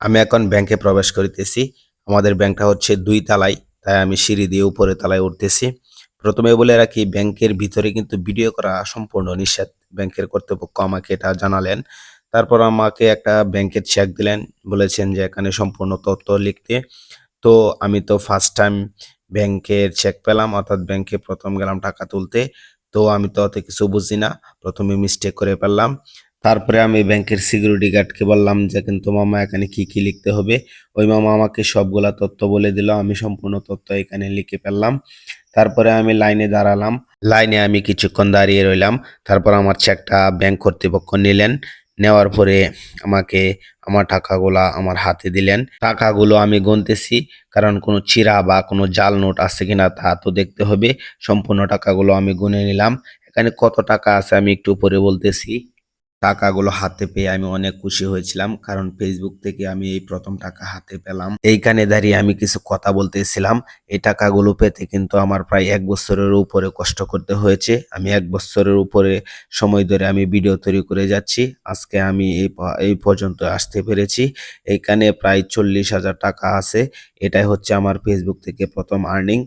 আমি এখন ব্যাংকে প্রবেশ করিতেছি। আমাদের ব্যাংকটা হচ্ছে দুই তালায়, তাই আমি সিঁড়ি দিয়ে উপরে তালায় উঠতেছি। প্রথমে বলে রাখি ব্যাংকের ভিতরে কিন্তু ভিডিও করা সম্পূর্ণ নিষেধ। ব্যাংকের কর্তৃপক্ষ আমাকে এটা জানালেন। তারপর আমাকে একটা ব্যাংকের চেক দিলেন। বলেছেন যে এখানে সম্পূর্ণ তথ্য লিখতে। তো আমি তো ফার্স্ট টাইম ব্যাংকের চেক পেলাম, অর্থাৎ ব্যাংকে প্রথম গেলাম টাকা তুলতে। তো আমি তো অত কিছু বুঝি না। প্রথমে মিস্টেক করে ফেললাম। তারপরে আমি ব্যাংকের সিকিউরিটি গার্ডকে বললাম যে, কিন্তু মামা, এখানে কি কি লিখতে হবে? ওই মামা আমাকে সবগুলা তথ্য বলে দিল। আমি সম্পূর্ণ তথ্য এখানে লিখে ফেললাম। তারপরে আমি লাইনে দাঁড়ালাম। লাইনে আমি কিছুক্ষণ দাঁড়িয়ে রইলাম। তারপর আমার চেকটা ব্যাংক কর্তৃপক্ষ নিলেন। নেওয়ার পরে আমাকে আমার টাকাগুলা আমার হাতে দিলেন। টাকাগুলো আমি গুনতেছি, কারণ কোনো চিরা বা কোনো জাল নোট আছে কিনা তা তো দেখতে হবে। সম্পূর্ণ টাকাগুলো আমি গুনে নিলাম। এখানে কত টাকা আছে আমি একটু পরে বলতেছি। টাকাগুলো হাতে পেয়ে আমি অনেক খুশি হয়েছিলাম, কারণ ফেসবুক থেকে আমি এই প্রথম টাকা হাতে পেলাম। এইখানে দাঁড়িয়ে আমি কিছু কথা বলতেছিলাম। এই টাকাগুলো পেতে কিন্তু আমার প্রায় এক বছরের উপরে কষ্ট করতে হয়েছে। আমি এক বছরের উপরে সময় ধরে আমি ভিডিও তৈরি করে যাচ্ছি। আজকে আমি এই এই পর্যন্ত আসতে পেরেছি। এইখানে প্রায় চল্লিশ হাজার টাকা আছে। এটাই হচ্ছে আমার ফেসবুক থেকে প্রথম আর্নিং